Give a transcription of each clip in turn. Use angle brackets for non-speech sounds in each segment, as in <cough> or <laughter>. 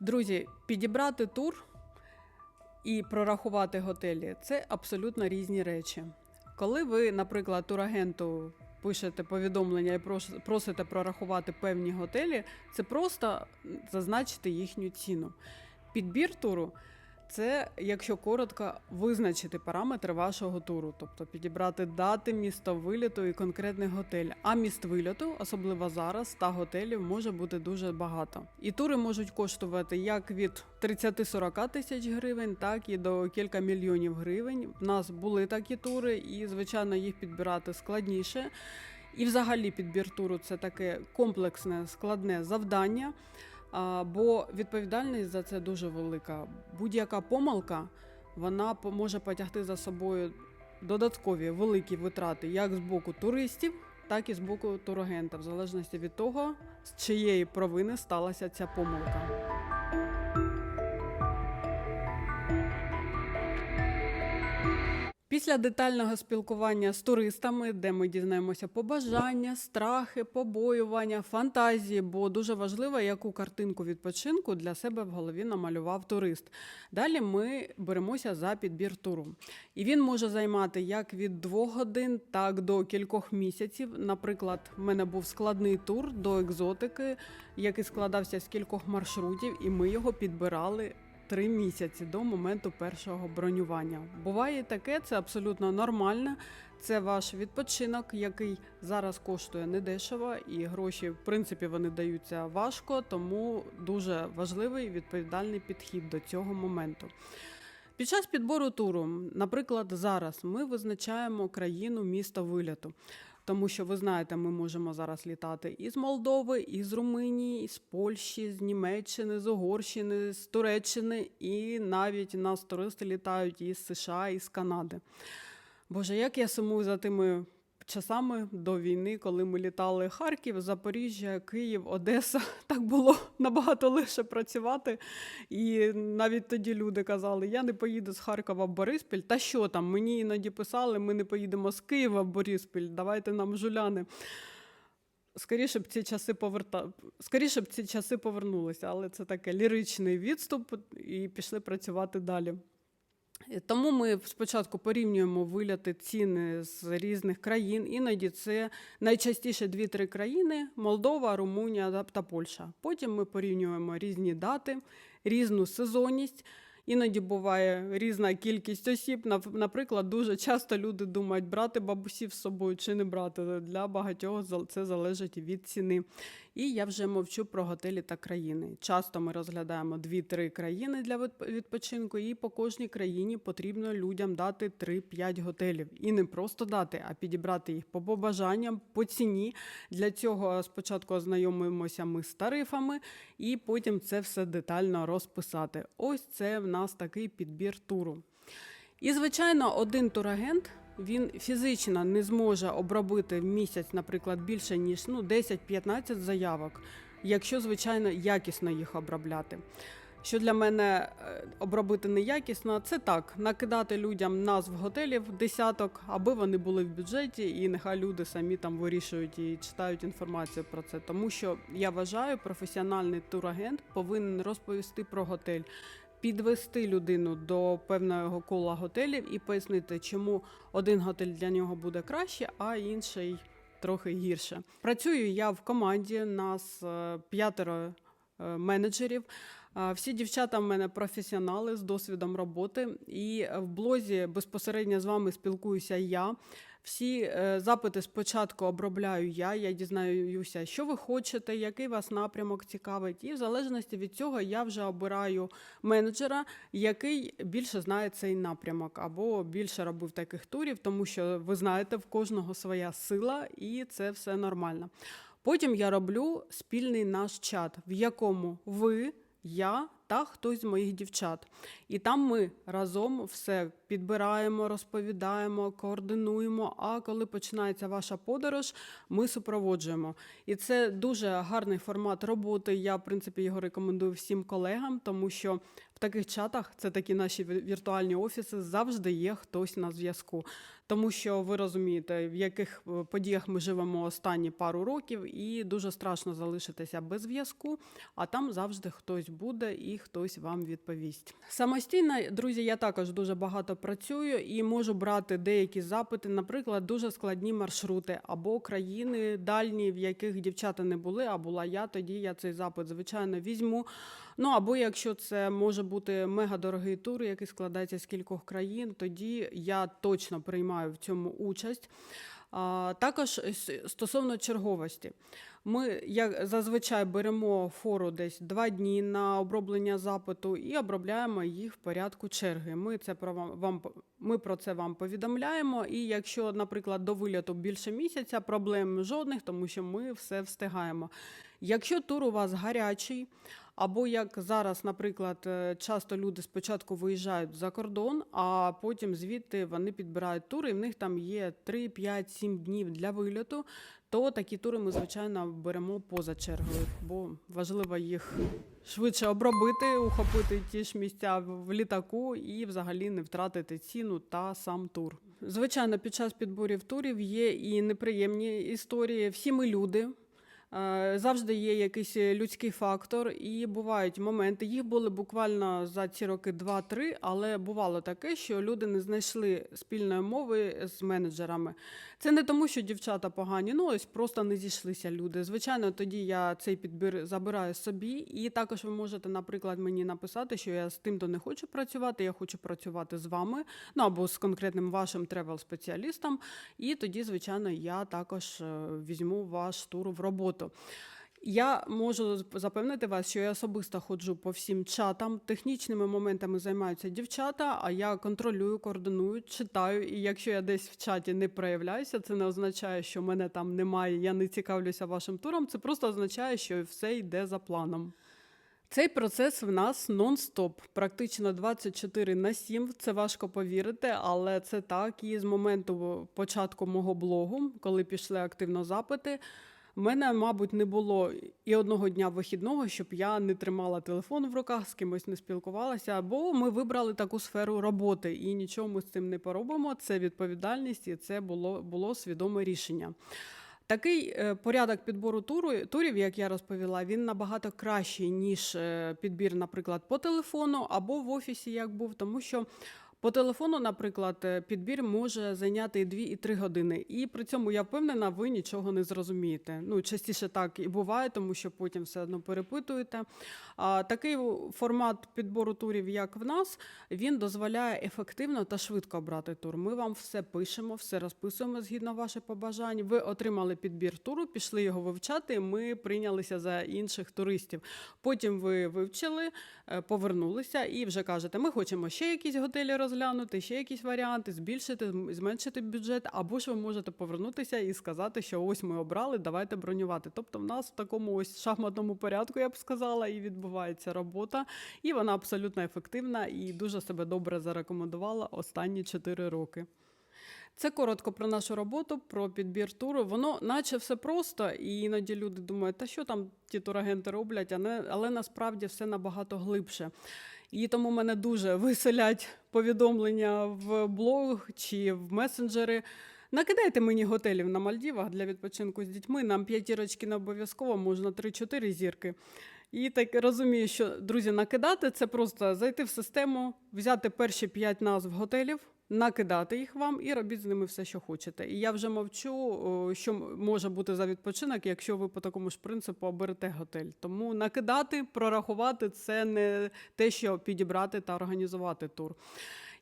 Друзі, підібрати тур і прорахувати готелі це абсолютно різні речі. Коли ви, наприклад, турагенту пишете повідомлення і просите прорахувати певні готелі, це просто зазначити їхню ціну. Підбір туру це, якщо коротко, визначити параметри вашого туру, тобто підібрати дати, місто виліту і конкретний готель. А міст вильоту, особливо зараз, та готелів може бути дуже багато. І тури можуть коштувати як від 30-40 тисяч гривень, так і до кілька мільйонів гривень. У нас були такі тури, і звичайно їх підбирати складніше. І взагалі підбір туру це таке комплексне складне завдання. А, бо відповідальність за це дуже велика. Будь-яка помилка вона може потягти за собою додаткові великі витрати як з боку туристів, так і з боку турагента, в залежності від того, з чиєї провини сталася ця помилка. Після детального спілкування з туристами, де ми дізнаємося побажання, страхи, побоювання, фантазії, бо дуже важливо, яку картинку відпочинку для себе в голові намалював турист. Далі ми беремося за підбір туру. І він може займати як від двох годин, так до кількох місяців. Наприклад, в мене був складний тур до екзотики, який складався з кількох маршрутів, і ми його підбирали три місяці до моменту першого бронювання. Буває таке, це абсолютно нормально. Це ваш відпочинок, який зараз коштує недешево, і гроші, в принципі, вони даються важко, тому дуже важливий відповідальний підхід до цього моменту. Під час підбору туру, наприклад, зараз ми визначаємо країну міста виліту. Тому що ви знаєте, ми можемо зараз літати із Молдови, із Румунії, з Польщі, з Німеччини, з Угорщини, з Туреччини, і навіть нас туристи літають із США, і з Канади. Боже, як я сумую за тими часами до війни, коли ми літали Харків, Запоріжжя, Київ, Одеса. <laughs> Так було набагато легше працювати. І навіть тоді люди казали: я не поїду з Харкова в Бориспіль. Та що там? Мені іноді писали, ми не поїдемо з Києва в Бориспіль, давайте нам жуляни. Скоріше б ці часи поверта... Скоріше б ці часи повернулися, але це таке ліричний відступ і пішли працювати далі. Тому ми спочатку порівнюємо виляти ціни з різних країн. Іноді це найчастіше 2-3 країни: Молдова, Румунія та- Польща. Потім ми порівнюємо різні дати, різну сезонність. Іноді буває різна кількість осіб. Наприклад, дуже часто люди думають, брати бабусів з собою чи не брати. Для багатьох це залежить від ціни. І я вже мовчу про готелі та країни. Часто ми розглядаємо 2-3 країни для відп- відпочинку, і по кожній країні потрібно людям дати 3-5 готелів. І не просто дати, а підібрати їх по побажанням, по ціні. Для цього спочатку ознайомимося ми з тарифами, і потім це все детально розписати. Ось це в нас такий підбір туру. І, звичайно, один турагент він фізично не зможе обробити в місяць, наприклад, більше ніж ну, 10-15 заявок, якщо, звичайно, якісно їх обробляти. Що для мене е, обробити неякісно, це так: накидати людям назв готелів десяток, аби вони були в бюджеті, і нехай люди самі там вирішують і читають інформацію про це. Тому що я вважаю, професіональний турагент повинен розповісти про готель, підвести людину до певного кола готелів і пояснити, чому один готель для нього буде краще, а інший трохи гірше. Працюю я в команді, нас е, п'ятеро е, менеджерів. Всі дівчата в мене професіонали з досвідом роботи, і в блозі безпосередньо з вами спілкуюся я. Всі е, запити спочатку обробляю я. Я дізнаюся, що ви хочете, який вас напрямок цікавить. І в залежності від цього я вже обираю менеджера, який більше знає цей напрямок, або більше робив таких турів, тому що ви знаєте, в кожного своя сила, і це все нормально. Потім я роблю спільний наш чат, в якому ви, я та хтось з моїх дівчат. І там ми разом все підбираємо, розповідаємо, координуємо. А коли починається ваша подорож, ми супроводжуємо. І це дуже гарний формат роботи. Я, в принципі, його рекомендую всім колегам, тому що таких чатах, це такі наші віртуальні офіси, завжди є хтось на зв'язку. Тому що ви розумієте, в яких е, подіях ми живемо останні пару років, і дуже страшно залишитися без зв'язку, а там завжди хтось буде і хтось вам відповість. Самостійно, друзі, я також дуже багато працюю і можу брати деякі запити, наприклад, дуже складні маршрути або країни дальні, в яких дівчата не були, а була я, тоді я цей запит, звичайно, візьму. Ну або якщо це може бути мегадорогий тур, який складається з кількох країн, тоді я точно приймаю в цьому участь. Також стосовно черговості, ми як зазвичай беремо фору десь два дні на оброблення запиту і обробляємо їх в порядку черги. Ми це про вам, вам ми про це вам повідомляємо. І якщо, наприклад, до виліту більше місяця, проблем жодних, тому що ми все встигаємо. Якщо тур у вас гарячий, або як зараз, наприклад, е, часто люди спочатку виїжджають за кордон, а потім звідти вони підбирають тури, і в них там є 3, 5, 7 днів для вильоту, то такі тури ми, звичайно, беремо поза чергою, бо важливо їх швидше обробити, ухопити ті ж місця в в літаку і взагалі не втратити ціну та сам тур. Звичайно, під час підборів турів є і неприємні історії. Всі ми люди. Е, Завжди є якийсь людський фактор, і бувають моменти. Їх були буквально за ці роки 2-3, але бувало таке, що люди не знайшли спільної мови з менеджерами. Це не тому, що дівчата погані, ну ось просто не зійшлися люди. Звичайно, тоді я цей підбір забираю собі, і також ви можете, наприклад, мені написати, що я з тим-то не хочу працювати, я хочу працювати з вами, ну або з конкретним вашим тревел-спеціалістом. І тоді, звичайно, я також е, візьму ваш тур в роботу. Я можу запевнити вас, що я особисто ходжу по всім чатам. Технічними моментами займаються дівчата, а я контролюю, координую, читаю. І якщо я десь в чаті не проявляюся, це не означає, що мене там немає, я не цікавлюся вашим туром. Це просто означає, що все йде за планом. Цей процес в нас нон-стоп, практично 24 на 7. Це важко повірити, але це так. І з моменту початку мого блогу, коли пішли активно запити, в мене, мабуть, не було і одного дня вихідного, щоб я не тримала телефон в руках, з кимось не спілкувалася. Бо ми вибрали таку сферу роботи, і нічого ми з цим не поробимо. Це відповідальність, і це було, було свідоме рішення. Такий е, порядок підбору туру, турів, як я розповіла, він набагато кращий, ніж е, підбір, наприклад, по телефону або в офісі, як був, тому що. По телефону, наприклад, е, підбір може зайняти і 2 і 3 години. І при цьому я впевнена, ви нічого не зрозумієте. Ну, частіше так і буває, тому що потім все одно перепитуєте. А такий формат підбору турів, як в нас, він дозволяє ефективно та швидко обрати тур. Ми вам все пишемо, все розписуємо згідно ваших побажань. Ви отримали підбір туру, пішли його вивчати. Ми прийнялися за інших туристів. Потім ви вивчили, е, повернулися і вже кажете, ми хочемо ще якісь готелі розглянути, ще якісь варіанти, збільшити, зменшити бюджет, або ж ви можете повернутися і сказати, що ось ми обрали, давайте бронювати. Тобто, в нас в такому ось шахматному порядку, я б сказала, і відбувається робота, і вона абсолютно ефективна і дуже себе добре зарекомендувала останні 4 роки. Це коротко про нашу роботу, про підбір туру. Воно наче все просто, і іноді люди думають, та що там ті турагенти роблять, але насправді все набагато глибше. І тому мене дуже <laughs> веселять повідомлення в блог чи в месенджери. Накидайте мені готелів на Мальдівах для відпочинку з дітьми. Нам п'ятірочки не обов'язково, можна 3-4 зірки. І так розумію, що друзі, накидати це просто зайти в систему, взяти перші 5 назв готелів, накидати їх вам і робіть з ними все, що хочете. І я вже мовчу, що може бути за відпочинок, якщо ви по такому ж принципу оберете готель. Тому накидати, прорахувати це не те, що підібрати та організувати тур.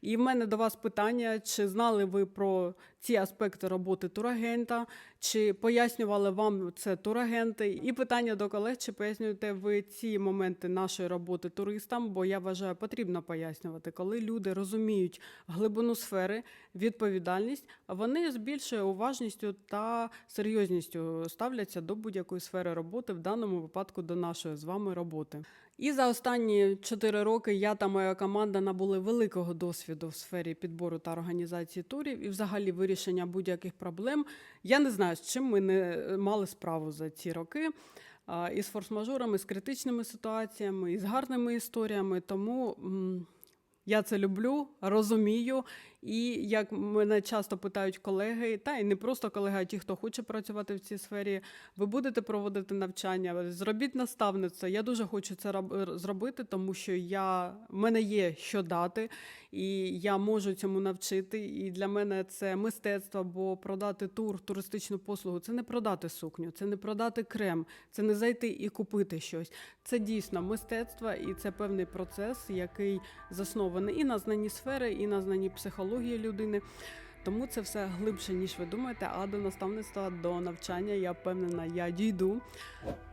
І в мене до вас питання: чи знали ви про ці аспекти роботи турагента, чи пояснювали вам це турагенти? І питання до колег, чи пояснюєте ви ці моменти нашої роботи туристам? Бо я вважаю, потрібно пояснювати, коли люди розуміють глибину сфери, відповідальність, вони з більшою уважністю та серйозністю ставляться до будь-якої сфери роботи, в даному випадку до нашої з вами роботи. І за останні 4 роки я та моя команда набули великого досвіду в сфері підбору та організації турів і взагалі вирішення будь-яких проблем. Я не знаю, з чим ми не мали справу за ці роки. і з форс-мажорами, з критичними ситуаціями, і з гарними історіями. Тому я це люблю, розумію. І як мене часто питають колеги, та і не просто колеги, а ті, хто хоче працювати в цій сфері, ви будете проводити навчання, зробіть наставництво. Я дуже хочу це зробити, тому що я в мене є що дати, і я можу цьому навчити. І для мене це мистецтво, бо продати тур, туристичну послугу це не продати сукню, це не продати крем, це не зайти і купити щось. Це дійсно мистецтво, і це певний процес, який заснований і на знанні сфери, і на знанні психології людини. Тому це все глибше, ніж ви думаєте. А до наставництва, до навчання, я впевнена, я дійду.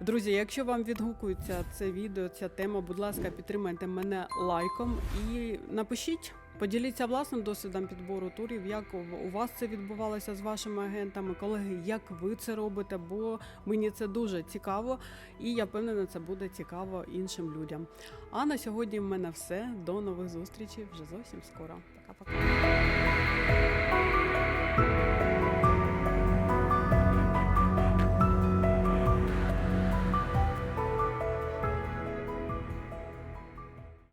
Друзі, якщо вам відгукується це відео, ця тема, будь ласка, підтримайте мене лайком і напишіть. Поділіться власним досвідом підбору турів, як у вас це відбувалося з вашими агентами, колеги, як ви це робите, бо мені це дуже цікаво, і я впевнена, це буде цікаво іншим людям. А на сьогодні в мене все. До нових зустрічей вже зовсім скоро. Пока-пока.